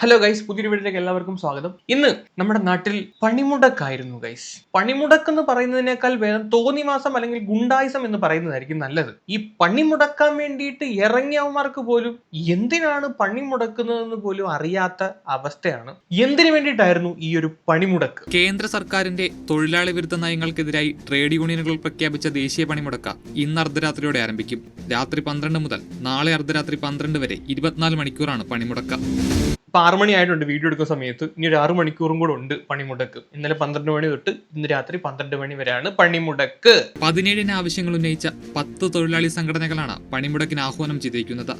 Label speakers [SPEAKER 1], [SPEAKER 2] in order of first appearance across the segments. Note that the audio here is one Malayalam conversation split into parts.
[SPEAKER 1] ഹലോ ഗൈസ് പുതിയൊരു വീട്ടിലേക്ക് എല്ലാവർക്കും സ്വാഗതം. ഇന്ന് നമ്മുടെ നാട്ടിൽ പണിമുടക്കായിരുന്നു ഗൈസ് പണിമുടക്ക് എന്ന് പറയുന്നതിനേക്കാൾ വേഗം തോന്നിമാസം അല്ലെങ്കിൽ ഗുണ്ടായിസം എന്ന് പറയുന്നതായിരിക്കും നല്ലത്. ഈ പണിമുടക്കാൻ വേണ്ടിയിട്ട് ഇറങ്ങിയവന്മാർക്ക് പോലും എന്തിനാണ് പണിമുടക്കുന്നതെന്ന് പോലും അറിയാത്ത അവസ്ഥയാണ്. എന്തിനു വേണ്ടിയിട്ടായിരുന്നു ഈ ഒരു പണിമുടക്ക്?
[SPEAKER 2] കേന്ദ്ര സർക്കാരിന്റെ തൊഴിലാളി വിരുദ്ധ നയങ്ങൾക്കെതിരായി ട്രേഡ് യൂണിയനുകൾ പ്രഖ്യാപിച്ച ദേശീയ പണിമുടക്ക ഇന്ന് അർദ്ധരാത്രിയോടെ ആരംഭിക്കും. രാത്രി പന്ത്രണ്ട് മുതൽ നാളെ അർദ്ധരാത്രി പന്ത്രണ്ട് വരെ ഇരുപത്തിനാല് മണിക്കൂറാണ് പണിമുടക്ക.
[SPEAKER 1] ഇപ്പൊ ആറ് വീഡിയോ എടുക്കുന്ന സമയത്ത്. ഇനി ഒരു ആറ് മണിക്കൂറും കൂടെ ഉണ്ട് പണിമുടക്ക്. ഇന്നലെ പന്ത്രണ്ട് മണി തൊട്ട് ഇന്ന് രാത്രി പന്ത്രണ്ട് മണി വരെയാണ് പണിമുടക്ക്.
[SPEAKER 2] പതിനേഴിന് ആവശ്യങ്ങൾ ഉന്നയിച്ച പത്ത് തൊഴിലാളി സംഘടനകളാണ് പണിമുടക്കിന് ആഹ്വാനം ചെയ്തിരിക്കുന്നത്.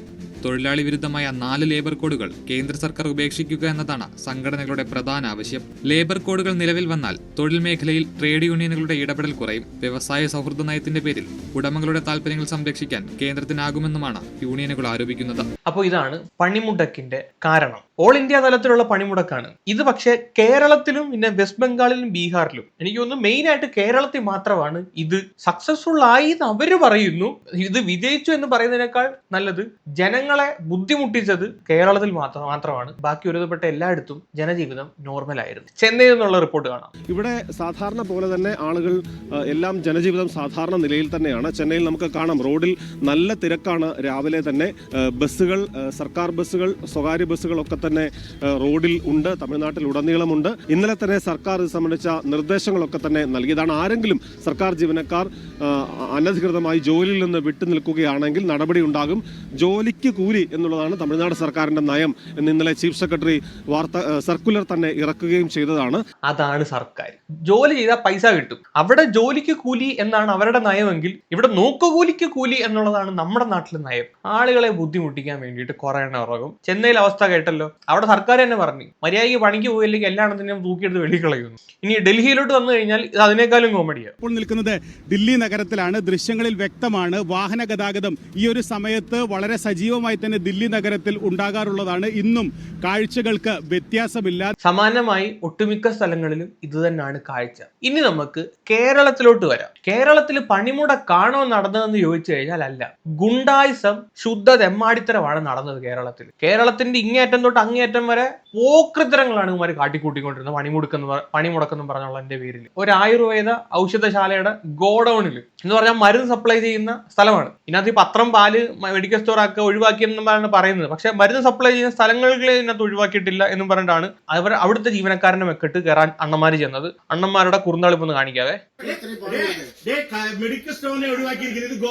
[SPEAKER 2] തൊഴിലാളി വിരുദ്ധമായ നാല് ലേബർ കോഡുകൾ കേന്ദ്ര സർക്കാർ ഉപേക്ഷിക്കുക എന്നതാണ് സംഘടനകളുടെ പ്രധാന ആവശ്യം. ലേബർ കോഡുകൾ നിലവിൽ വന്നാൽ തൊഴിൽ മേഖലയിൽ ട്രേഡ് യൂണിയനുകളുടെ ഇടപെടൽ കുറയും. വ്യവസായ സൗഹൃദ നയത്തിന്റെ പേരിൽ ഉടമകളുടെ താൽപര്യങ്ങൾ സംരക്ഷിക്കാൻ കേന്ദ്രത്തിനാകുമെന്നുമാണ് യൂണിയനുകൾ ആരോപിക്കുന്നത്.
[SPEAKER 1] അപ്പോൾ ഇതാണ് പണിമുടക്കിന്റെ കാരണം. ഓൾ ഇന്ത്യ തലത്തിലുള്ള പണിമുടക്കാണ്. ഇത് പക്ഷേ കേരളത്തിലും പിന്നെ വെസ്റ്റ് ബംഗാളിലും ബീഹാറിലും. എനിക്ക് തോന്നുന്നു മെയിൻ ആയിട്ട് കേരളത്തിൽ മാത്രമാണ് ഇത് സക്സസ്ഫുൾ ആയി എന്ന് അവർ പറയുന്നു. ഇത് വിജയിച്ചു എന്ന് പറയുന്നതിനേക്കാൾ നല്ലത് ജനങ്ങളെ ബുദ്ധിമുട്ടിച്ചത് കേരളത്തിൽ മാത്രം മാത്രമാണ്. ബാക്കി ഒരുതപ്പെട്ട എല്ലായിടത്തും ജനജീവിതം നോർമൽ ആയിരുന്നു ചെന്നൈയിൽ നിന്നുള്ള റിപ്പോർട്ട് കാണാം.
[SPEAKER 3] ഇവിടെ സാധാരണ പോലെ തന്നെ ആളുകൾ എല്ലാം ജനജീവിതം സാധാരണ നിലയിൽ തന്നെയാണ്. ചെന്നൈയിൽ നമുക്ക് കാണാം റോഡിൽ നല്ല തിരക്കാണ് രാവിലെ തന്നെ. ബസ്സുകൾ സർക്കാർ ബസ്സുകൾ സ്വകാര്യ ബസ്സുകളൊക്കെ തന്നെ റോഡിൽ ഉണ്ട് തമിഴ്നാട്ടിൽ ഉടനീളമുണ്ട്. ഇന്നലെ തന്നെ സർക്കാർ ഇത് സംബന്ധിച്ച നിർദ്ദേശങ്ങളൊക്കെ തന്നെ നൽകിയതാണ്. ആരെങ്കിലും സർക്കാർ ജീവനക്കാർ അനധികൃതമായി ജോലിയിൽ നിന്ന് വിട്ടു നിൽക്കുകയാണെങ്കിൽ നടപടി ഉണ്ടാകും. ജോലിക്ക് കൂലി എന്നുള്ളതാണ് തമിഴ്നാട് സർക്കാരിന്റെ നയം എന്ന് ഇന്നലെ ചീഫ് സെക്രട്ടറി വാർത്ത സർക്കുലർ തന്നെ ഇറക്കുകയും ചെയ്തതാണ്.
[SPEAKER 1] അതാണ് സർക്കാർ. ജോലി ചെയ്താൽ പൈസ കിട്ടും. അവിടെ ജോലിക്ക് കൂലി എന്നാണ് അവരുടെ നയമെങ്കിൽ ഇവിടെ നോക്കുകൂലിക്ക് കൂലി എന്നുള്ളതാണ് നമ്മുടെ നാട്ടിലെ നയം. ആളുകളെ ബുദ്ധിമുട്ടിക്കാൻ വേണ്ടിയിട്ട് കുറെ എണ്ണം ഇറങ്ങും. ചെന്നൈയിലെ അവസ്ഥ കേട്ടല്ലോ. അവിടെ സർക്കാർ തന്നെ പറഞ്ഞു മര്യാദയ്ക്ക് പണിക്ക് പോയില്ലെങ്കിൽ എല്ലാണെന്നും തൂക്കിയെടുത്ത് വെളിക്കളയുന്നു ഇനി ഡൽഹിയിലോട്ട് വന്നു കഴിഞ്ഞാൽ ഇത് അതിനേക്കാളും കോമഡിയാണ്
[SPEAKER 4] ഇപ്പോൾ നിൽക്കുന്നത് ദില്ലി നഗരത്തിലാണ്. ദൃശ്യങ്ങളിൽ വ്യക്തമാണ് വാഹന ഗതാഗതം ഈ ഒരു സമയത്ത് വളരെ സജീവമായി തന്നെ ദില്ലി നഗരത്തിൽ ഉണ്ടാകാറുള്ളതാണ്. ഇന്നും കാഴ്ചകൾക്ക് വ്യത്യാസമില്ല
[SPEAKER 1] സമാനമായി ഒട്ടുമിക്ക സ്ഥലങ്ങളിലും ഇത് തന്നെയാണ് കാഴ്ച. ഇനി നമുക്ക് കേരളത്തിലോട്ട് വരാം. കേരളത്തിൽ പണിമുടക്കാണോ നടന്നതെന്ന് ചോദിച്ചു കഴിഞ്ഞാൽ അല്ല. ഗുണ്ടായിസം ശുദ്ധ തെമ്മാടിത്തരമാണ് നടന്നത് കേരളത്തിൽ. കേരളത്തിന്റെ ഇങ്ങേറ്റം തൊട്ട് അങ്ങേയറ്റം വരെ പോക്രിത്തരങ്ങളാണ് ഇവർ കാട്ടിക്കൂട്ടിക്കൊണ്ടിരുന്നത് പണിമുടക്കെന്ന് പണിമുടക്കെന്ന് പറഞ്ഞുള്ള എന്റെ പേരിൽ. ഒരു ആയുർവേദ ഔഷധശാലയുടെ ഗോഡൌണിൽ എന്ന് പറഞ്ഞാൽ മരുന്ന് സപ്ലൈ ചെയ്യുന്ന സ്ഥലമാണ്. ഇതിനകത്ത് ഈ പത്രം പാൽ മെഡിക്കൽ സ്റ്റോർ ഒക്കെ ഒഴിവാക്കിയെന്നാണ് പറയുന്നത്. പക്ഷേ മരുന്ന് സപ്ലൈ ചെയ്യുന്ന സ്ഥലങ്ങളിൽ ഇതിനകത്ത് ഒഴിവാക്കിയിട്ടില്ല എന്നും പറഞ്ഞിട്ടാണ് അവർ അവിടുത്തെ ജീവനക്കാരനെ മെക്കിട്ട് കയറാൻ അണ്ണന്മാർ ചെന്നത്. അണ്ണന്മാരുടെ കുറുന്തളിപ്പൊന്ന് കാണിക്കാവേ.
[SPEAKER 5] മെഡിക്കൽ സ്റ്റോറിനെ ഒഴിവാക്കിയിരിക്കുന്നത് ഇത്.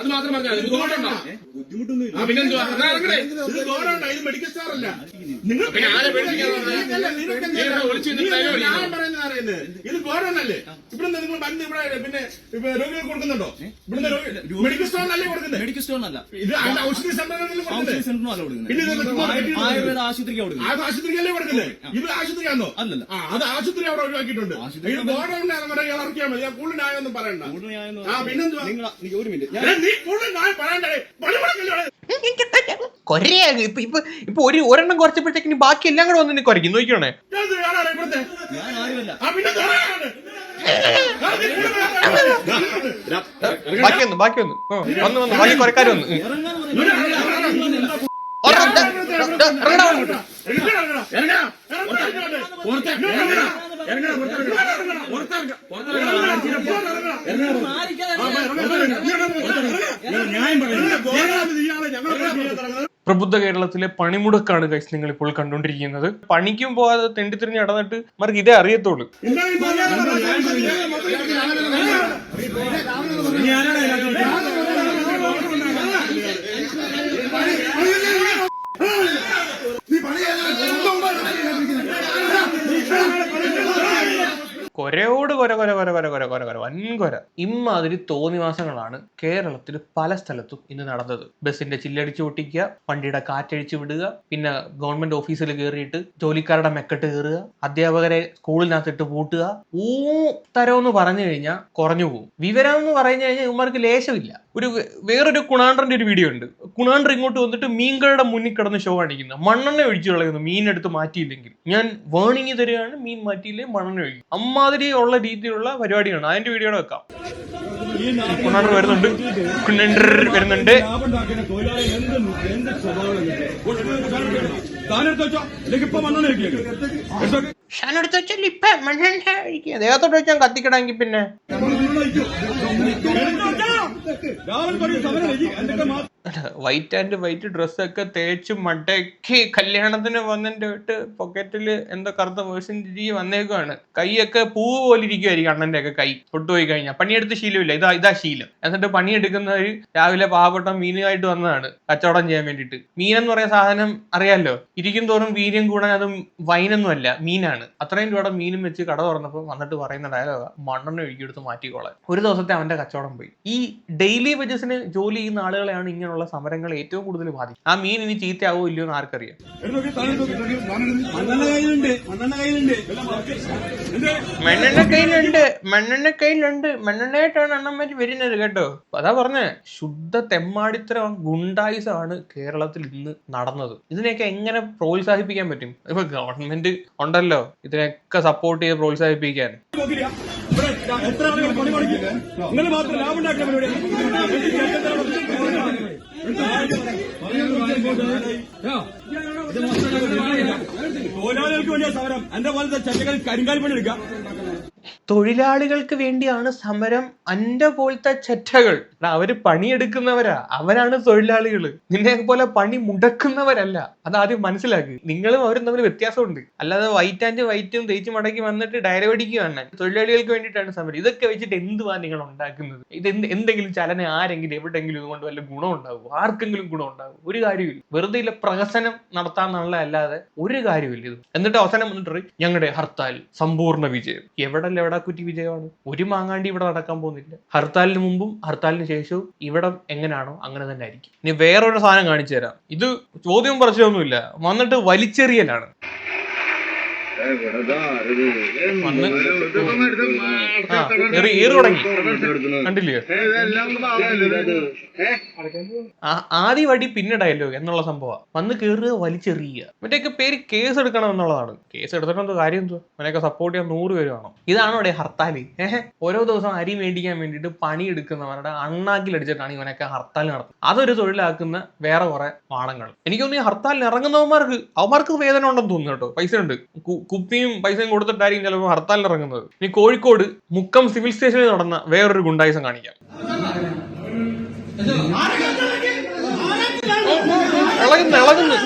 [SPEAKER 6] അത് മാത്രം പറഞ്ഞാൽ.
[SPEAKER 5] അല്ലേ ഇവിടുന്ന് നിങ്ങൾ മരുന്ന് ഇവിടെ പിന്നെ രോഗികൾ കൊടുക്കുന്നുണ്ടോ? ഇവിടുന്ന് മെഡിക്കൽ സ്റ്റോറിനല്ലേ കൊടുക്കുന്നത്?
[SPEAKER 7] മെഡിക്കൽ സ്റ്റോറിനല്ല
[SPEAKER 5] ഇത് ഔഷധ കെട്ടി
[SPEAKER 7] ആയുർവേദ ആശുപത്രിക്കാണ് കൊടുക്കുന്നത്.
[SPEAKER 5] ആശുപത്രിക്കല്ലേ കൊടുക്കുന്നത്? ഇത് ആശുപത്രിയാണോ
[SPEAKER 7] അല്ലല്ല.
[SPEAKER 5] അത് ആശുപത്രി അവിടെ ഒഴിവാക്കിയിട്ടുണ്ട്. ഇത് ഇറക്കിയാൽ മതി. ന്യായമൊന്നും പറയണ്ട. ആ,
[SPEAKER 7] നീ ഒരു മിനിറ്റ്.
[SPEAKER 5] നീ കൂടുതൽ പറയണ്ടേ?
[SPEAKER 1] കൊരയാ ഇപ്പൊ ഇപ്പൊ ഇപ്പൊ ഒരു ഒരെണ്ണം കുറച്ചപ്പോഴത്തേക്കിന് ബാക്കി എല്ലാം കൂടെ വന്നിട്ട് കുറയ്ക്കും നോക്കിയോണേ
[SPEAKER 5] ഞാൻ
[SPEAKER 7] ഞാൻ
[SPEAKER 1] ബാക്കി വന്നു ബാക്കി വന്നു വന്നു വന്നു ബാക്കി കുറക്കാർ വന്നു ഉം. പ്രബുദ്ധ കേരളത്തിലെ പണിമുടക്കാണ് ഗൈസ് നിങ്ങൾ ഇപ്പോൾ കണ്ടുകൊണ്ടിരിക്കുന്നത്. പണിക്കും പോകാതെ തെണ്ടിത്തിരിഞ്ഞ് നടന്നിട്ട് മാർക്ക് ഇതേ അറിയത്തുള്ളൂ. കൊരയോട് കൊര കൊര കൊര കൊര കൊര കൊര കൊര. വൻകൊര. ഇമാതിരി തോന്നിവാസങ്ങളാണ് കേരളത്തിൽ പല സ്ഥലത്തും ഇന്ന് നടന്നത്. ബസ്സിന്റെ ചില്ലടിച്ച് പൊട്ടിക്കുക വണ്ടിയുടെ കാറ്റഴിച്ചു വിടുക പിന്നെ ഗവൺമെന്റ് ഓഫീസിൽ കയറിയിട്ട് ജോലിക്കാരുടെ മെക്കെട്ട് കയറുക അധ്യാപകരെ സ്കൂളിനകത്തിട്ട് പൂട്ടുക ഊ തരം എന്ന് പറഞ്ഞു കഴിഞ്ഞാൽ കുറഞ്ഞു പോകും. വിവരം എന്ന് പറഞ്ഞു കഴിഞ്ഞാൽ ഇവന്മാർക്ക് ലേശമില്ല. ഒരു വേറൊരു കുണാണ്ടറിന്റെ ഒരു വീഡിയോ ഉണ്ട്. കുണാണ്ടർ ഇങ്ങോട്ട് വന്നിട്ട് മീൻകളുടെ മുന്നിൽ കിടന്ന് ഷോ കാണിക്കുന്നത് മണ്ണെണ്ണ ഒഴിച്ചു കളയുന്നു മീനെടുത്ത് മാറ്റിയില്ലെങ്കിൽ. ഞാൻ വേണിങ് തരികയാണ് മീൻ മാറ്റിയില്ലേ മണ്ണെണ്ണ ഒഴിക്കും. അമ്മാതിരി ഉള്ള രീതിയിലുള്ള പരിപാടിയാണ്. അതിന്റെ വീഡിയോ വെക്കാം. കുണാണ്ടർ വരുന്നുണ്ട്. കുണ്ണണ്ടർ വരുന്നുണ്ട്. ഷാനെടുത്ത് വെച്ചാൽ ഇപ്പൊ മണ്ണെണ്ണ. ദേഹത്തോട്ട് വെച്ചാൽ കത്തിക്കണമെങ്കിൽ പിന്നെ.
[SPEAKER 6] രാവിലെ പറയും സമരം. എന്നിട്ട് മാത്രം
[SPEAKER 1] വൈറ്റ് ആൻഡ് വൈറ്റ് ഡ്രസ്സൊക്കെ തേച്ച് മടക്കി കല്യാണത്തിന് വന്നിട്ട് വിട്ട് പോക്കറ്റിൽ എന്തോ കറുത്ത വേഴ്സിൻ രീതി വന്നേക്കുവാണ്. കൈയൊക്കെ പൂവ് പോലെ ഇരിക്കുമായിരിക്കും അണ്ണന്റെ ഒക്കെ കൈ. പൊട്ടുപോയി കഴിഞ്ഞാൽ പണിയെടുത്ത് ശീലമില്ല. ഇതാ ഇതാ ശീലം. എന്നിട്ട് പണിയെടുക്കുന്നവർ രാവിലെ പാവപ്പെട്ട മീനുമായിട്ട് വന്നതാണ് കച്ചവടം ചെയ്യാൻ വേണ്ടിയിട്ട്. മീനെന്ന് പറയുന്ന സാധനം അറിയാലോ? ഇരിക്കും തോറും വീര്യം കൂടാൻ അത് വൈനൊന്നുമല്ല മീനാണ്. അത്രയും രൂപയുടെ മീനും വെച്ച് കട തുറന്നപ്പോൾ വന്നിട്ട് പറയുന്ന ഡയലോഗ മണ്ണെണ്ണ ഒഴുകിയെടുത്ത് മാറ്റിക്കോളാൻ. ഒരു ദിവസത്തെ അവന്റെ കച്ചവടം പോയി. ഈ ഡെയിലി വേജസിന് ജോലി ചെയ്യുന്ന ആളുകളെയാണ് ഇങ്ങനെയുള്ള സമരങ്ങൾ ഏറ്റവും കൂടുതൽ ബാധിക്കും. ആ മീൻ ഇനി ചീത്തയാവോ ഇല്ലയോ എന്ന് ആർക്കറിയാം.
[SPEAKER 6] മണ്ണെണ്ണ കയ്യിലുണ്ട് മണ്ണെണ്ണ കയ്യിലുണ്ട്
[SPEAKER 1] മണ്ണെണ്ണയായിട്ടാണ് അണ്ണന്മാര് വരുന്നത് കേട്ടോ. അതാ പറഞ്ഞേ ശുദ്ധ തെമ്മാടിത്തരം ഗുണ്ടായുസമാണ് കേരളത്തിൽ ഇന്ന് നടന്നത്. ഇതിനെയൊക്കെ എങ്ങനെ പ്രോത്സാഹിപ്പിക്കാൻ പറ്റും? ഇപ്പൊ ഗവൺമെന്റ് ഉണ്ടല്ലോ ഇതിനൊക്കെ സപ്പോർട്ട് ചെയ്ത് പ്രോത്സാഹിപ്പിക്കാൻ.
[SPEAKER 6] എത്ര മാത്രം ലാഭം ഉണ്ടാക്കിയ തൊഴിലാളികൾക്ക് വേണ്ടിയ സമരം എന്റെ പോലത്തെ ചട്ടകൾ കരിങ്കാലി പണി എടുക്കുക
[SPEAKER 1] തൊഴിലാളികൾക്ക് വേണ്ടിയാണ് സമരം. അന്റെ പോലത്തെ ചെറ്റകൾ. അവർ പണിയെടുക്കുന്നവരാ. അവരാണ് തൊഴിലാളികൾ നിന്നെ പോലെ പണി മുടക്കുന്നവരല്ല. അത് ആദ്യം മനസ്സിലാക്കി. നിങ്ങളും അവരും തമ്മിൽ വ്യത്യാസമുണ്ട്. അല്ലാതെ വൈറ്റ് ആൻഡ് വൈറ്റും തേച്ച് മടക്കി വന്നിട്ട് ഡയറി അടിക്കുകയാണ് തൊഴിലാളികൾക്ക് വേണ്ടിയിട്ടാണ് സമരം. ഇതൊക്കെ വെച്ചിട്ട് എന്തുവാ നിങ്ങൾ ഉണ്ടാക്കുന്നത്? ഇത് എന്ത് എന്തെങ്കിലും ചലന ആരെങ്കിലും എവിടെയെങ്കിലും ഇതുകൊണ്ട് വല്ല ഗുണം ഉണ്ടാവും? ആർക്കെങ്കിലും ഗുണം ഉണ്ടാവും? ഒരു കാര്യമില്ല വെറുതെ ഇല്ല പ്രഹസനം നടത്താന്നുള്ള അല്ലാതെ ഒരു കാര്യമില്ല ഇത്. എന്നിട്ട് അവസാനം വന്നിട്ട് ഞങ്ങളുടെ ഹർത്താൽ സമ്പൂർണ വിജയം. എവിടെ ലെവടാക്കുറ്റി വിജയമാണ്? ഒരു മാങ്ങാണ്ടി ഇവിടെ നടക്കാൻ പോകുന്നില്ല. ഹർത്താലിന് മുമ്പും ഹർത്താലിന് ശേഷവും ഇവിടെ എങ്ങനെയാണോ അങ്ങനെ തന്നെ ആയിരിക്കും. ഇനി വേറൊരു സാധനം കാണിച്ചു തരാം. ഇത് ചോദ്യം പറച്ചൊന്നുമില്ല വന്നിട്ട് വലിച്ചെറിയലാണ് വന്ന് ആ എറി ഏറ് തുടങ്ങി കണ്ടില്ലേ? ആദ്യ വടി പിന്നെ ഡയലോഗ് എന്നുള്ള സംഭവം വന്ന് കയറുക വലിച്ചെറിയുക മറ്റേക്ക് പേര് കേസ് എടുക്കണം എന്നുള്ളതാണ്. കേസ് എടുത്തിട്ട് എന്തോ കാര്യം എന്തോ? അവനെയൊക്കെ സപ്പോർട്ട് ചെയ്യാൻ നൂറ് പേര് വേണം. ഇതാണോ ഇവിടെ ഹർത്താൽ ഏഹ് ഓരോ ദിവസം അരി മേടിക്കാൻ വേണ്ടിയിട്ട് പണി എടുക്കുന്നവരുടെ അണ്ണാക്കിൽ അടിച്ചിട്ടാണ് ഇവനൊക്കെ ഹർത്താൽ നടത്തുന്നത്. അതൊരു തൊഴിലാക്കുന്ന വേറെ കുറെ വാണങ്ങൾ എനിക്കൊന്നും ഈ ഹർത്താലിൽ ഇറങ്ങുന്നവന്മാർക്ക് അവന്മാർക്ക് വേദന ഉണ്ടെന്ന് തോന്നുന്നു കേട്ടോ. പൈസ ഉണ്ട്. കുപ്പിയും പൈസയും കൊടുത്തിട്ടായിരിക്കും ചിലപ്പോൾ ഹർത്താലിൽ ഇറങ്ങുന്നത്. ഇനി കോഴിക്കോട് മുക്കം സിവിൽ സ്റ്റേഷനിൽ നടന്ന വേറൊരു ഗുണ്ടായിസം കാണിക്കാം. ഇളകുന്നു ഇളകുന്നു.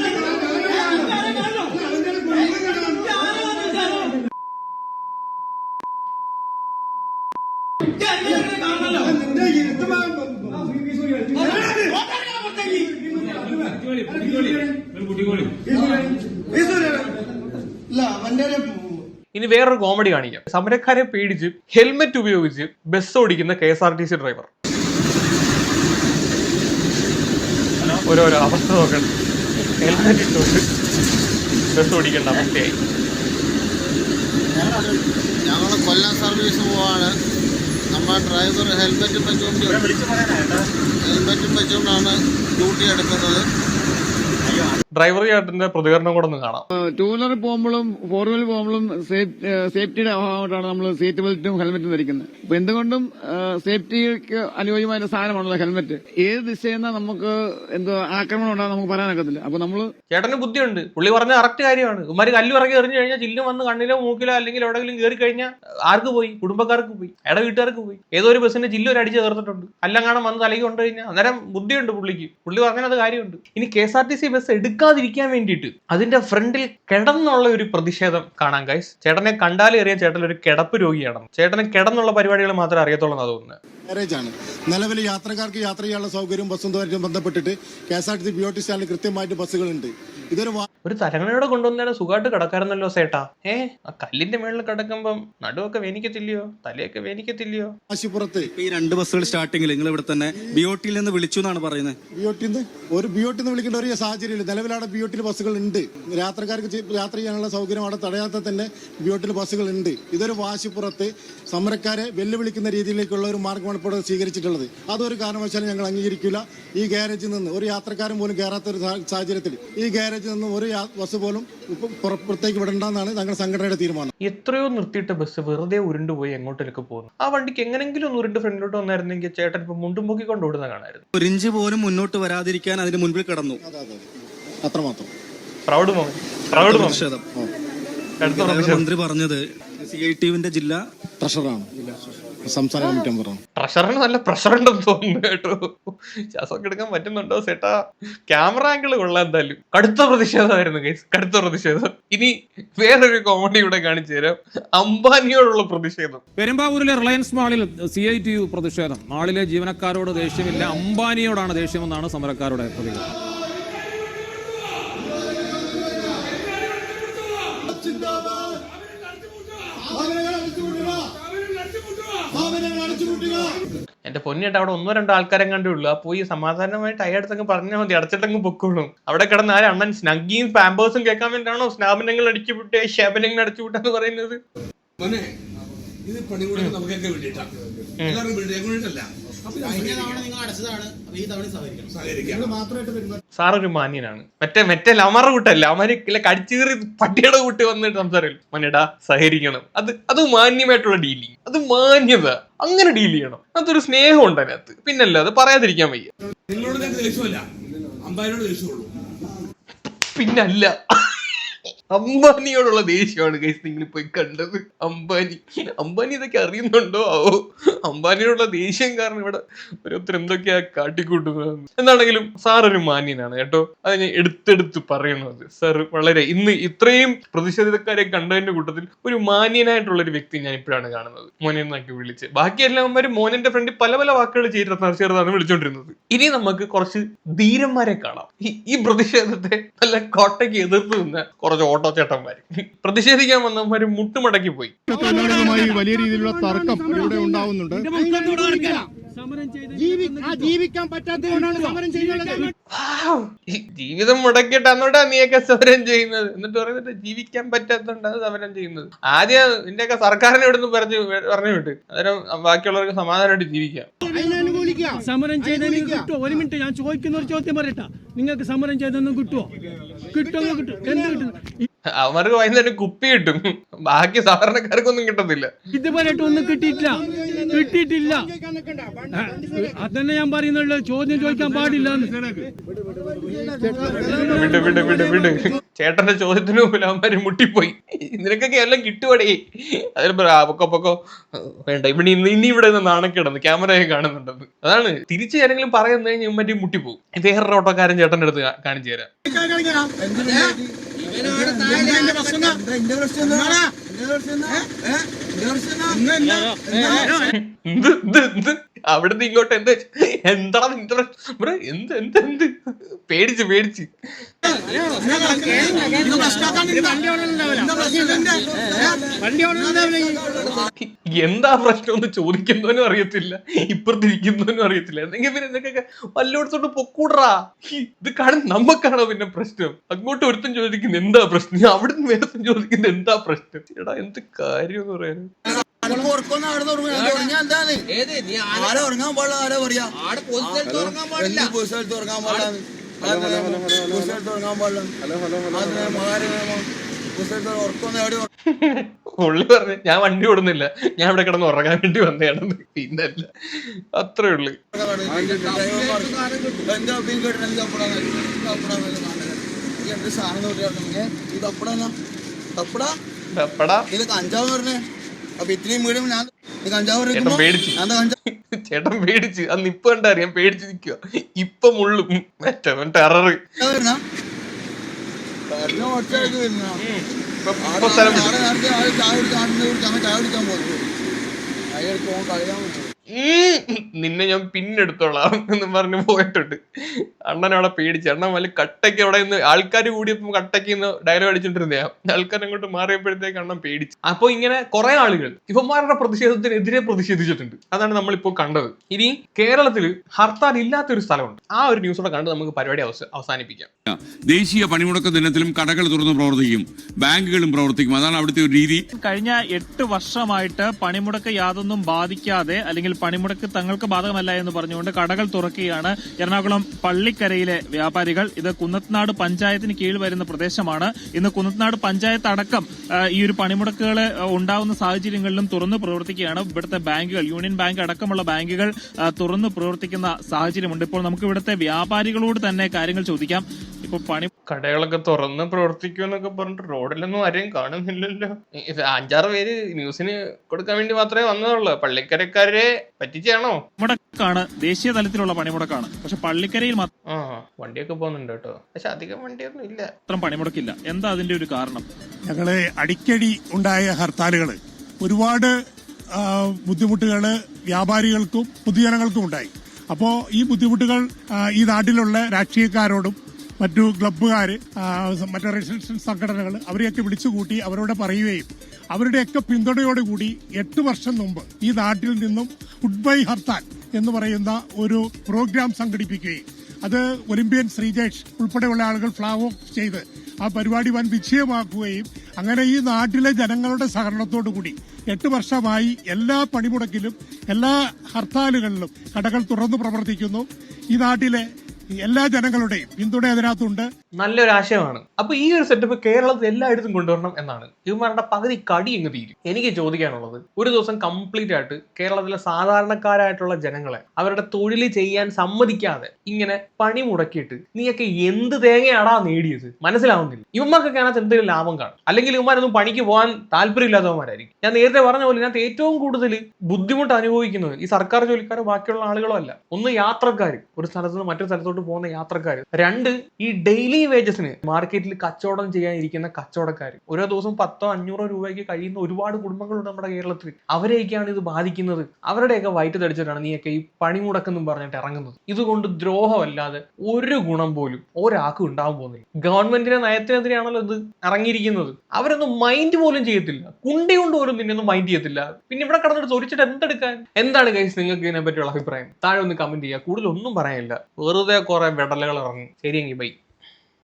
[SPEAKER 1] ഇനി വേറൊരു കോമഡി കാണിക്കാം. സമരക്കാരെ പേടിച്ച് ഹെൽമെറ്റ് ഉപയോഗിച്ച് ബസ് ഓടിക്കുന്ന K S R T C driver ഓരോരോ അവസ്ഥ നോക്കണം. ഹെൽമെറ്റ് ഇട്ടുകൊണ്ട് ബസ് ഓടിക്കേണ്ട അവസ്ഥയായി.
[SPEAKER 8] ഞങ്ങൾ കൊല്ലം സർവീസ് പോവാണ്. നമ്മൾ ഡ്രൈവർ ഹെൽമെറ്റും വെച്ചുകൊണ്ട് ഹെൽമെറ്റും വെച്ചുകൊണ്ടാണ് ഡ്യൂട്ടി എടുക്കുന്നത്.
[SPEAKER 1] ഡ്രൈവർ ചേട്ടന്റെ പ്രതികരണം കൂടെ ഒന്ന് കാണാം.
[SPEAKER 9] ടൂ വീലറിൽ പോകുമ്പോഴും ഫോർ വീലർ പോകുമ്പോഴും സേഫ്റ്റിയുടെ അഭാവമായിട്ടാണ് നമ്മൾ സീറ്റ് ബെൽറ്റും ഹെൽമെറ്റും ധരിക്കുന്നത്. അപ്പൊ എന്തുകൊണ്ടും സേഫ്റ്റിക്ക് അനുയോജ്യമായ സാധനമാണല്ലോ ഹെൽമെറ്റ് ഏത് ദിശയിൽ നിന്ന് നമുക്ക് എന്തോ ആക്രമണം ഉണ്ടാകും നമുക്ക് പറയാനൊക്കത്തില്ല അപ്പൊ നമ്മൾ
[SPEAKER 1] ചേട്ടന് ബുദ്ധിയുണ്ട്. പുള്ളി പറഞ്ഞ കറക്റ്റ് കാര്യമാണ്. ഉമ്മാര് കല്ല് ഇറങ്ങി എറിഞ്ഞു കഴിഞ്ഞാൽ ചില്ലും വന്ന് കണ്ണിലോ മൂക്കിലോ അല്ലെങ്കിൽ എവിടെയെങ്കിലും കയറി കഴിഞ്ഞാൽ ആർക്ക് പോയി? കുടുംബക്കാർക്ക് പോയി. എടെ വീട്ടുകാർക്ക് പോയി. ഏതോ ഒരു ബസ്സിന്റെ ചില്ല് ഒരു അടിച്ച് ചേർത്തിട്ടുണ്ട്. അല്ലങ്ങാണം വന്ന് തലയ്ക്ക് കൊണ്ടുകഴിഞ്ഞാൽ അന്നേരം ബുദ്ധിയുണ്ട് പുള്ളിക്ക്. പുള്ളി പറഞ്ഞത് കാര്യമുണ്ട്. ഇനി K S R T C bus എടുക്കാതിരിക്കാൻ വേണ്ടിയിട്ട് അതിന്റെ ഫ്രണ്ടിൽ കിടന്നുള്ള ഒരു പ്രതിഷേധം കാണാൻ കൈസ് ചേട്ടനെ കണ്ടാലേ അറിയാം ചേട്ടൻ ഒരു കിടപ്പ് രോഗിയാണ് ചേട്ടന് കിടന്നുള്ള പരിപാടികൾ മാത്രമേ അറിയത്തുള്ളൂ എന്നാ തോന്നുന്നത്
[SPEAKER 10] നിലവിൽ യാത്രക്കാർക്ക് യാത്ര ചെയ്യാനുള്ള സൗകര്യം ബസ്സും ബന്ധപ്പെട്ടിട്ട് K S R T C B O T സ്റ്റാൻഡിൽ കൃത്യമായിട്ട് ബസ്സുകളുണ്ട്. ഇതൊരു
[SPEAKER 1] ഒരു തരങ്ങളുടെ കൊണ്ടുവന്നേരം സുഖമായിട്ട് കിടക്കാറുന്നല്ലോ സേട്ടാ. ഏ ആ കല്ലിന്റെ മേളിൽ കിടക്കുമ്പം നടുവൊക്കെ വേനിക്കത്തില്ലയോ? തലയൊക്കെ വേനിക്കത്തില്ലയോ?
[SPEAKER 10] ആശുപുറത്ത്
[SPEAKER 7] ഇപ്പൊ ഈ രണ്ട് ബസ്സുകൾ സ്റ്റാർട്ടിങ്ങിൽ നിങ്ങൾ ഇവിടെ തന്നെ ബി ഒ ടിയിൽ നിന്ന് വിളിച്ചു എന്നാണ് പറയുന്നത്.
[SPEAKER 10] ബി ഒ ടി ഒരു ബി നിന്ന് വിളിക്കേണ്ട ഒരു സാഹചര്യമില്ല. നിലവിലാണ് ബി ഒ ടി ബസ്സുകൾ ഉണ്ട് യാത്രക്കാർക്ക് യാത്ര ചെയ്യാനുള്ള സൗകര്യം അവിടെ തടയാത്ത തന്നെ ബി ഒ ടി ബസ്സുകൾ ഉണ്ട് ഇതൊരു വാശിപ്പുറത്ത് സമരക്കാരെ വെല്ലുവിളിക്കുന്ന രീതിയിലേക്കുള്ള ഒരു മാർഗമാണ് ഇപ്പോൾ സ്വീകരിച്ചിട്ടുള്ളത്. അതൊരു കാരണവശാലും ഞങ്ങൾ അംഗീകരിക്കില്ല. ഈ ഗ്യാരേജിൽ നിന്ന് ഒരു യാത്രക്കാരൻ പോലും കയറാത്ത ഒരു സാഹചര്യത്തിൽ ഈ ഗ്യാരേജിൽ നിന്ന് ഒരു ബസ് പോലും പുറത്തേക്ക് വിടണ്ടെന്നാണ് ഞങ്ങളുടെ സംഘടനയുടെ തീരുമാനം.
[SPEAKER 1] എത്രയോ നിർത്തിയിട്ട് ബസ് വെറുതെ ഉരുണ്ടുപോയി എങ്ങോട്ടേക്ക് പോകുന്നു. ആ വണ്ടിക്ക് എങ്ങനെങ്കിലും ഒന്ന് ഉരുണ്ട് ഫ്രണ്ടിലോട്ട് വന്നായിരുന്നെങ്കിൽ ചേട്ടൻ ഇപ്പൊ മുണ്ടും പൊക്കി കൊണ്ട് ഓടുന്ന കാണായിരുന്നു.
[SPEAKER 7] ഒരു ഇഞ്ച് പോലും മുന്നോട്ട് വരാതിരിക്കാൻ അതിന് മുൻപിൽ കിടന്നു.
[SPEAKER 10] അതെ അതെ അത്രമാത്രം.
[SPEAKER 1] പ്രൗഡ് പ്രൗഡ്
[SPEAKER 7] മന്ത്രി പറഞ്ഞത് സി ഐ ടിവിന്റെ ജില്ലാ
[SPEAKER 10] ട്രഷറാണ് സംസ്ഥാന കമ്മിറ്റി മെമ്പറാണ്
[SPEAKER 1] പ്രഷറിന് നല്ല പ്രഷർ ഉണ്ടെന്ന് തോന്നുന്നു കേട്ടോ. ശ്വാസമൊക്കെ എടുക്കാൻ പറ്റുന്നുണ്ടോ സേട്ടാ ക്യാമറ ആംഗിൾ കൊള്ളാം എന്തായാലും. കടുത്ത പ്രതിഷേധമായിരുന്നു ഗൈസ് കടുത്ത പ്രതിഷേധം. ഇനി വേറൊരു കോമഡി ഇവിടെ കാണിച്ചു തരാം. അംബാനിയോടുള്ള പ്രതിഷേധം.
[SPEAKER 11] പെരുമ്പാവൂരിലെ റിലയൻസ് മാളിൽ സി ഐ ടി യു പ്രതിഷേധം. മാളിലെ ജീവനക്കാരോട് ദേഷ്യമില്ല. അംബാനിയോടാണ് ദേഷ്യമെന്നാണ് സമരക്കാരുടെ പ്രതികരണം.
[SPEAKER 1] എന്റെ പൊന്നിട്ട് അവിടെ ഒന്നോ രണ്ടോ ആൾക്കാരെ കണ്ടേ ഉള്ളൂ. ആ പോയി സമാധാനമായിട്ട് അയ്യടത്തങ്ങ് പറഞ്ഞാൽ മതി അടച്ചിട്ടങ്ങ് പൊക്കോളും. അവിടെ കിടന്ന ആരെ അണ്ണൻ? സ്നഗ്ഗിയും പാമ്പേഴ്സും കേൾക്കാൻ വേണ്ടിയാണോ സ്നാപനങ്ങൾ അടിച്ചു വിട്ടേ ശബനങ്ങൾ അടിച്ചു വിട്ടെന്ന് പറയുന്നത്?
[SPEAKER 5] ഇത് പണികൂടെ നമുക്കൊക്കെ വേണ്ടിയിട്ടാണ് എല്ലാവരും വേണ്ടിയിട്ടല്ല സഹകരിക്കാം.
[SPEAKER 1] സാർ ഒരു മാന്യനാണ്. മറ്റേ മറ്റേ ലമറ കൂട്ടല്ല? അമര് കടിച്ചീറി പട്ടിയുടെ കൂട്ടി വന്നിട്ട് സംസാരിക്കും. മനിടാ സഹകരിക്കണം. അത് അത് മാന്യമായിട്ടുള്ള ഡീലിങ്. അത് മാന്യത. അങ്ങനെ ഡീൽ ചെയ്യണം. അതൊരു സ്നേഹം ഉണ്ട് അതിനകത്ത്. പിന്നല്ല അത് പറയാതിരിക്കാൻ വയ്യ.
[SPEAKER 5] നിങ്ങളോട് ദേഷ്യമല്ല. അമ്പായനോട് ദേഷ്യമുള്ളൂ
[SPEAKER 1] പിന്നല്ല. അംബാനിയോടുള്ള ദേഷ്യമാണ് ഗൈസ് നിങ്ങൾ പോയി കണ്ടത്. അംബാനി. അംബാനി ഇതൊക്കെ അറിയുന്നുണ്ടോ? ആവോ അംബാനിയോടുള്ള ദേഷ്യം കാരണം ഇവിടെ ഓരോരുത്തർ എന്തൊക്കെയാ കാട്ടിക്കൂട്ടുന്നത് എന്താണെങ്കിലും സാർ ഒരു മാന്യനാണ് കേട്ടോ. അത് ഞാൻ എടുത്തെടുത്ത് പറയുന്നത്. സാർ വളരെ ഇന്ന് ഇത്രയും പ്രതിഷേധക്കാരെ കണ്ടതിന്റെ കൂട്ടത്തിൽ ഒരു മാന്യനായിട്ടുള്ള ഒരു വ്യക്തി ഞാൻ ഇപ്പോഴാണ് കാണുന്നത്. മോനെ എന്നൊക്കെ വിളിച്ച്. ബാക്കി എല്ലാവരും മോനന്റെ ഫ്രണ്ടിൽ പല പല വാക്കുകൾ ചെയ്തിരുന്ന ചേർന്നാണ് വിളിച്ചോണ്ടിരുന്നത്. ഇനി നമുക്ക് കുറച്ച് ധീരന്മാരെ കാണാം. ഈ പ്രതിഷേധത്തെ നല്ല കോട്ടയ്ക്ക് എതിർത്ത് നിന്ന് കുറച്ച് ഓട്ടോ ചേട്ടന്മാര് പ്രതിഷേധിക്കാൻ വന്നവന്മാര് മുട്ടുമടക്കി പോയി.
[SPEAKER 10] വലിയ രീതിയിലുള്ള തർക്കം ഇവിടെ ഉണ്ടാവുന്നുണ്ട്. ജീവിക്കാൻ പറ്റാത്തതുകൊണ്ടാണ് സമരം ചെയ്യുന്നത്!
[SPEAKER 1] ജീവിതം മുടക്കിയിട്ട് അന്നോട്ടാ നീയൊക്കെ സമരം ചെയ്യുന്നത്. എന്നിട്ട് പറയുന്നത് ജീവിക്കാൻ പറ്റാത്തതുകൊണ്ടാണ് സമരം ചെയ്യുന്നത്. ആദ്യം നിന്റെയൊക്കെ സർക്കാരിനെ ഇവിടുന്ന് പറഞ്ഞു പറഞ്ഞു വിട്ട്. അന്നേരം ബാക്കിയുള്ളവർക്ക് സമാധാനമായിട്ട് ജീവിക്കാം.
[SPEAKER 11] സമരം ചെയ്തതിന് കിട്ടുമോ ഒരു മിനിറ്റ് ഞാൻ ചോദിക്കുന്ന ഒരു ചോദ്യം പറയട്ടാ. നിങ്ങൾക്ക് സമരം ചെയ്തൊന്നും കിട്ടുമോ കിട്ടുമോ കിട്ടും. എന്ത് കിട്ടും?
[SPEAKER 1] അവർക്ക് വൈകുന്നേരം കുപ്പി കിട്ടും. ബാക്കി സാധാരണക്കാർക്കൊന്നും കിട്ടത്തില്ല.
[SPEAKER 11] ഇതുവരെയായിട്ട് ഒന്നും കിട്ടിയിട്ടില്ല. കിട്ടിയിട്ടില്ല. അതന്നെ ഞാൻ പറയുന്നുള്ളൂ. ചോദ്യം ചോദിക്കാൻ പാടില്ല
[SPEAKER 1] വിട് വിട് വിട് വിട്. ചേട്ടന്റെ ചോദ്യത്തിന് മുമ്പിൽ അവന്മാര് മുട്ടിപ്പോയി. നിനക്കൊക്കെ എല്ലാം കിട്ടുവടേ. അതിൽ പൊക്കോ പൊക്കോ. വേണ്ട ഇവിടെ ഇന്ന് ഇനി ഇവിടെ നിന്ന് നാണക്കിടന്ന് ക്യാമറയൊക്കെ കാണുന്നുണ്ടെന്ന് അതാണ്. തിരിച്ച് ആരെങ്കിലും പറയുന്നത് കഴിഞ്ഞാൽ മറ്റേ മുട്ടിപ്പോകും വേറൊരു ഓട്ടോക്കാരൻ ചേട്ടന്റെ അടുത്ത് കാണിച്ചു തരാം. എന്ത്? എന്ത്? എന്ത് അവിടുന്ന് ഇങ്ങോട്ട് എന്ത് എന്താ എന്ത് എന്ത് എന്ത് എന്ത്? പേടിച്ച് പേടിച്ച്. എന്താ പ്രശ്നം എന്ന് ചോദിക്കുന്നവനും അറിയത്തില്ല. ഇപ്പുറത്തിരിക്കുന്നവനും അറിയത്തില്ല. എന്തെങ്കിലും പിന്നെ എന്തൊക്കെ വല്ലോടത്തോട്ട് പൊക്കൂടറാ. ഇത് കാണും നമ്മക്കാണോ പിന്നെ പ്രശ്നം? അങ്ങോട്ട് ഒരുത്തും ചോദിക്കുന്നത് എന്താ പ്രശ്നം? അവിടുന്ന് വേറെ ചോദിക്കുന്നത് എന്താ പ്രശ്നം? എടാ എന്ത് കാര്യം എന്ന് പറയാൻ
[SPEAKER 8] ഉറങ്ങാൻ പാടില്ല ആരാ പറയാ? ഉറങ്ങാൻ സ്ഥലത്ത് പാടില്ല.
[SPEAKER 1] പുള്ളി പറഞ്ഞു ഞാൻ വണ്ടി ഓടുന്നില്ല. ഞാൻ ഇവിടെ കിടന്ന് ഉറങ്ങാൻ വേണ്ടി വന്നതാണ് പിന്നല്ല. അത്രേ ഉള്ളു.
[SPEAKER 8] ഇത് കഞ്ചാവ് പറഞ്ഞേ. അപ്പൊ ഇത്രയും വീടും ഞാൻ കഞ്ചാവ്
[SPEAKER 1] ചേട്ടൻ പേടിച്ച്.
[SPEAKER 8] ഞാൻ കഞ്ചാവ്
[SPEAKER 1] ചേട്ടൻ പേടിച്ച്. അന്ന് ഇപ്പൊ കണ്ടറിയാം പേടിച്ച് നിക്കുക ഇപ്പൊ മുള്ളും. മറ്റേ ടെറർ
[SPEAKER 8] വരുന്ന? ഒറ്റയ്ക്ക് വരുന്ന ചായ കുടിക്കാൻ പോകുന്നു കളിയാൻ പറ്റും
[SPEAKER 1] നിന്നെ ഞാൻ പിന്നെടുത്തോളാം എന്ന് പറഞ്ഞ് പോയിട്ടുണ്ട്. അണ്ണൻ അവിടെ പേടിച്ച്. അണ്ണൻ വല്ല കട്ടയ്ക്ക് അവിടെ നിന്ന് ആൾക്കാർ കൂടിയപ്പോ കട്ടയ്ക്ക് നിന്ന് ഡയലോഗ് അടിച്ചിട്ടിരുന്നേ ആൾക്കാർ അങ്ങോട്ട് മാറിയപ്പോഴത്തേക്ക് അണ്ണൻ പേടിച്ച്. അപ്പൊ ഇങ്ങനെ കുറെ ആളുകൾ ഇവന്മാരുടെ പ്രതിഷേധത്തിനെതിരെ പ്രതിഷേധിച്ചിട്ടുണ്ട്. അതാണ് നമ്മളിപ്പോ കണ്ടത്. ഇനി കേരളത്തിൽ ഹർത്താൽ ഇല്ലാത്ത ഒരു സ്ഥലമുണ്ട്. ആ ഒരു ന്യൂസോടെ കണ്ട് നമുക്ക് പരിപാടി അവസാനിപ്പിക്കാം.
[SPEAKER 6] ദേശീയ പണിമുടക്ക ദിനത്തിലും കടകൾ തുറന്ന് പ്രവർത്തിക്കും. ബാങ്കുകളും പ്രവർത്തിക്കും. അതാണ് അവിടുത്തെ ഒരു രീതി.
[SPEAKER 11] കഴിഞ്ഞ എട്ട് വർഷമായിട്ട് പണിമുടക്ക് യാതൊന്നും ബാധിക്കാതെ അല്ലെങ്കിൽ
[SPEAKER 12] പണിമുടക്ക് തങ്ങൾക്ക് ബാധകമല്ല എന്ന് പറഞ്ഞുകൊണ്ട് കടകൾ തുറക്കുകയാണ്. എറണാകുളം പള്ളിക്കരയിലെ വ്യാപാരികൾ. ഇത് കുന്നത്നാട് പഞ്ചായത്തിന് കീഴിൽ വരുന്ന പ്രദേശമാണ്. ഇന്ന് കുന്നത്നാട് പഞ്ചായത്ത് അടക്കം ഈ ഒരു പണിമുടക്കുകൾ ഉണ്ടാവുന്ന സാഹചര്യങ്ങളിലും തുറന്നു പ്രവർത്തിക്കുകയാണ്. ഇവിടുത്തെ ബാങ്കുകൾ യൂണിയൻ ബാങ്ക് അടക്കമുള്ള ബാങ്കുകൾ തുറന്നു പ്രവർത്തിക്കുന്ന സാഹചര്യമുണ്ട്. ഇപ്പോൾ നമുക്ക് ഇവിടുത്തെ വ്യാപാരികളോട് തന്നെ കാര്യങ്ങൾ ചോദിക്കാം. ഇപ്പോൾ പണി
[SPEAKER 1] കടകളൊക്കെ തുറന്ന് പ്രവർത്തിക്കുമെന്നൊക്കെ പറഞ്ഞിട്ട് റോഡിലൊന്നും ആരെയും കാണുന്നില്ലല്ലോ. ഇത് അഞ്ചാറ് പേര് ന്യൂസിന് കൊടുക്കാൻ വേണ്ടി മാത്രമേ വന്നതുള്ളൂ. പള്ളിക്കരക്കാരെ പറ്റിച്ചാണോ?
[SPEAKER 12] മുടക്കാണ്. ദേശീയ തലത്തിലുള്ള പണിമുടക്കാണ് പക്ഷെ പള്ളിക്കരയിൽ
[SPEAKER 1] ആ വണ്ടിയൊക്കെ പോകുന്നുണ്ട് കേട്ടോ. പക്ഷെ അധികം വണ്ടിയൊന്നും ഇല്ല.
[SPEAKER 12] അത്രയും പണിമുടക്കില്ല എന്താ അതിന്റെ ഒരു കാരണം?
[SPEAKER 4] ഞങ്ങൾ അടിക്കടി ഉണ്ടായ ഹർത്താലുകൾ ഒരുപാട് ബുദ്ധിമുട്ടുകൾ വ്യാപാരികൾക്കും പൊതുജനങ്ങൾക്കും ഉണ്ടായി. അപ്പോൾ ഈ ബുദ്ധിമുട്ടുകൾ ഈ നാട്ടിലുള്ള രാഷ്ട്രീയക്കാരോടും മറ്റു ക്ലബ്ബുകാർ മറ്റു റെസിഡൻഷ്യൽ സംഘടനകൾ അവരെയൊക്കെ വിളിച്ചുകൂട്ടി അവരോട് പറയുകയും അവരുടെയൊക്കെ പിന്തുണയോടുകൂടി എട്ട് വർഷം മുമ്പ് ഈ നാട്ടിൽ നിന്നും ഗുഡ് ബൈ ഹർത്താൽ എന്ന് പറയുന്ന ഒരു പ്രോഗ്രാം സംഘടിപ്പിക്കുകയും അത് ഒളിമ്പ്യൻ ശ്രീജേഷ് ഉൾപ്പെടെയുള്ള ആളുകൾ ഫ്ലാഗ് ഓഫ് ചെയ്ത് ആ പരിപാടി വൻ വിജയമാക്കുകയും അങ്ങനെ ഈ നാട്ടിലെ ജനങ്ങളുടെ സഹകരണത്തോടു കൂടി എട്ട് വർഷമായി എല്ലാ പണിമുടക്കിലും എല്ലാ ഹർത്താലുകളിലും കടകൾ തുറന്നു പ്രവർത്തിക്കുന്നു. ഈ നാട്ടിലെ എല്ലാ ജനങ്ങളുടെയും പിന്തുണ അതിനകത്തുണ്ട്.
[SPEAKER 1] നല്ലൊരു ആശയമാണ്. അപ്പൊ ഈ ഒരു സെറ്റപ്പ് കേരളത്തിൽ എല്ലായിടത്തും കൊണ്ടുവരണം എന്നാണ്. ഇവന്മാരുടെ പകുതി കടി എങ്ങ് തീരും. എനിക്ക് ചോദിക്കാനുള്ളത് ഒരു ദിവസം കംപ്ലീറ്റ് ആയിട്ട് കേരളത്തിലെ സാധാരണക്കാരായിട്ടുള്ള ജനങ്ങളെ അവരുടെ തൊഴിൽ ചെയ്യാൻ സമ്മതിക്കാതെ ഇങ്ങനെ പണി മുടക്കിയിട്ട് നീയൊക്കെ എന്ത് തേങ്ങയാടാ നേടിയത്? മനസ്സിലാവുന്നില്ല. ഇവന്മാർക്കൊക്കെ അതിനകത്ത് എന്തെങ്കിലും ലാഭം കാണും. അല്ലെങ്കിൽ ഇവന്മാരൊന്നും പണിക്ക് പോകാൻ താല്പര്യമില്ലാത്തവന്മാരായിരിക്കും. ഞാൻ നേരത്തെ പറഞ്ഞ പോലെ ഇതിനകത്ത് ഏറ്റവും കൂടുതൽ ബുദ്ധിമുട്ട് അനുഭവിക്കുന്നത് ഈ സർക്കാർ ജോലിക്കാരോ ബാക്കിയുള്ള ആളുകളോ അല്ല. ഒന്ന് യാത്രക്കാർ ഒരു സ്ഥലത്ത് നിന്ന് മറ്റൊരു സ്ഥലത്തോട്ട് പോകുന്ന യാത്രക്കാർ രണ്ട് ഈ ഡെയിലി വേജസിന് മാർക്കറ്റിൽ കച്ചവടം ചെയ്യാനിരിക്കുന്ന കച്ചവടക്കാർ ഓരോ ദിവസം പത്തോ അഞ്ഞൂറോ രൂപയ്ക്ക് കഴിയുന്ന ഒരുപാട് കുടുംബങ്ങളുണ്ട് നമ്മുടെ കേരളത്തിൽ. അവരെയൊക്കെയാണ് ഇത് ബാധിക്കുന്നത്. അവരുടെയൊക്കെ വയറ്റ് തടിച്ചിട്ടാണ് നീയൊക്കെ ഈ പണിമുടക്കെന്നും പറഞ്ഞിട്ട് ഇറങ്ങുന്നത്. ഇതുകൊണ്ട് ദ്രോഹമല്ലാതെ ഒരു ഗുണം പോലും ഒരാൾക്കും ഉണ്ടാവാൻ പോകുന്നില്ല. ഗവൺമെന്റിന്റെ നയത്തിനെതിരെയാണല്ലോ ഇത് ഇറങ്ങിയിരിക്കുന്നത്. അവരൊന്നും മൈൻഡ് പോലും ചെയ്യത്തില്ല. കുണ്ടി കൊണ്ട് പോലും നിന്നെ ഒന്നും മൈൻഡ് ചെയ്യത്തില്ല. പിന്നെ ഇവിടെ കടന്നിട്ട് ചോദിച്ചിട്ട് എന്തെടുക്കാൻ? എന്താണ് കൈസ് നിങ്ങൾക്ക് ഇതിനെ പറ്റിയുള്ള അഭിപ്രായം? താഴെ ഒന്ന് കമന്റ് ചെയ്യുക. കൂടുതൽ ഒന്നും പറയാനില്ല. വെറുതെ കുറെ വിടലുകൾ ഇറങ്ങും. ശരിയെങ്കിൽ ബൈ